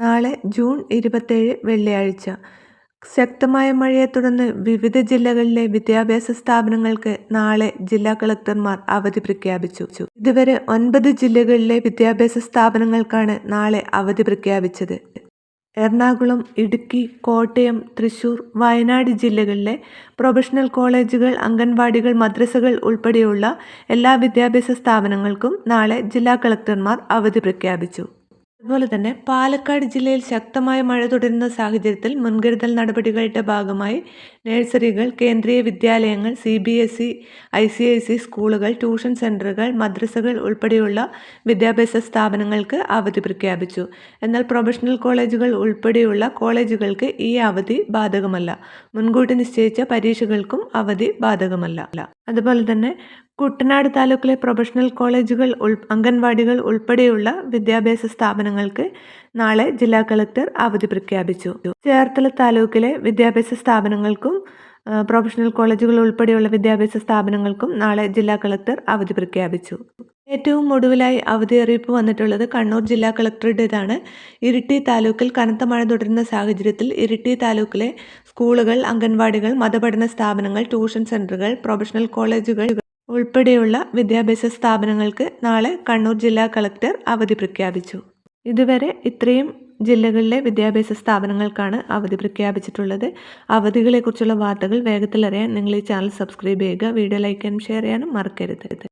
നാളെ ജൂൺ ഇരുപത്തേഴ് വെള്ളിയാഴ്ച. ശക്തമായ മഴയെ തുടർന്ന് വിവിധ ജില്ലകളിലെ വിദ്യാഭ്യാസ സ്ഥാപനങ്ങൾക്ക് നാളെ ജില്ലാ കളക്ടർമാർ അവധി പ്രഖ്യാപിച്ചു. ഇതുവരെ ഒൻപത് ജില്ലകളിലെ വിദ്യാഭ്യാസ സ്ഥാപനങ്ങൾക്കാണ് നാളെ അവധി പ്രഖ്യാപിച്ചത്. എറണാകുളം ഇടുക്കി കോട്ടയം തൃശൂർ വയനാട് ജില്ലകളിലെ പ്രൊഫഷണൽ കോളേജുകൾ അംഗൻവാടികൾ മദ്രസകൾ ഉൾപ്പെടെയുള്ള എല്ലാ വിദ്യാഭ്യാസ സ്ഥാപനങ്ങൾക്കും നാളെ ജില്ലാ കളക്ടർമാർ അവധി പ്രഖ്യാപിച്ചു. അതുപോലെ തന്നെ പാലക്കാട് ജില്ലയിൽ ശക്തമായ മഴ തുടരുന്ന സാഹചര്യത്തിൽ മുൻകരുതൽ നടപടികളുടെ ഭാഗമായി നഴ്സറികൾ കേന്ദ്രീയ വിദ്യാലയങ്ങൾ C B S E I C I C സ്കൂളുകൾ ട്യൂഷൻ സെന്ററുകൾ മദ്രസകൾ ഉൾപ്പെടെയുള്ള വിദ്യാഭ്യാസ സ്ഥാപനങ്ങൾക്ക് അവധി പ്രഖ്യാപിച്ചു. എന്നാൽ പ്രൊഫഷണൽ കോളേജുകൾ ഉൾപ്പെടെയുള്ള കോളേജുകൾക്ക് ഈ അവധി ബാധകമല്ല. മുൻകൂട്ടി നിശ്ചയിച്ച പരീക്ഷകൾക്കും അവധി ബാധകമല്ല. അതുപോലെ തന്നെ കുട്ടനാട് താലൂക്കിലെ പ്രൊഫഷണൽ കോളേജുകൾ ഉൾ അംഗൻവാടികൾ ഉൾപ്പെടെയുള്ള വിദ്യാഭ്യാസ സ്ഥാപനങ്ങൾക്ക് നാളെ ജില്ലാ കളക്ടർ അവധി പ്രഖ്യാപിച്ചു. ചേർത്തല താലൂക്കിലെ വിദ്യാഭ്യാസ സ്ഥാപനങ്ങൾക്കും പ്രൊഫഷണൽ കോളേജുകൾ ഉൾപ്പെടെയുള്ള വിദ്യാഭ്യാസ സ്ഥാപനങ്ങൾക്കും നാളെ ജില്ലാ കളക്ടർ അവധി പ്രഖ്യാപിച്ചു. ഏറ്റവും ഒടുവിലായി അവധി അറിയിപ്പ് വന്നിട്ടുള്ളത് കണ്ണൂർ ജില്ലാ കളക്ടറുടേതാണ്. ഇരിട്ടി താലൂക്കിൽ കനത്ത മഴ തുടരുന്ന സാഹചര്യത്തിൽ ഇരിട്ടി താലൂക്കിലെ സ്കൂളുകൾ അംഗൻവാടികൾ മതപഠന സ്ഥാപനങ്ങൾ ട്യൂഷൻ സെന്ററുകൾ പ്രൊഫഷണൽ കോളേജുകൾ ഉൾപ്പെടെയുള്ള വിദ്യാഭ്യാസ സ്ഥാപനങ്ങൾക്ക് നാളെ കണ്ണൂർ ജില്ലാ കളക്ടർ അവധി പ്രഖ്യാപിച്ചു. ഇതുവരെ ഇത്രയും ജില്ലകളിലെ വിദ്യാഭ്യാസ സ്ഥാപനങ്ങൾക്കാണ് അവധി പ്രഖ്യാപിച്ചിട്ടുള്ളത്. അവധികളെക്കുറിച്ചുള്ള വാർത്തകൾ വേഗത്തിൽ അറിയാൻ നിങ്ങൾ ഈ ചാനൽ സബ്സ്ക്രൈബ് ചെയ്യുക വീഡിയോ ലൈക്ക് ചെയ്യാനും ഷെയർ ചെയ്യാനും മറക്കരുത്.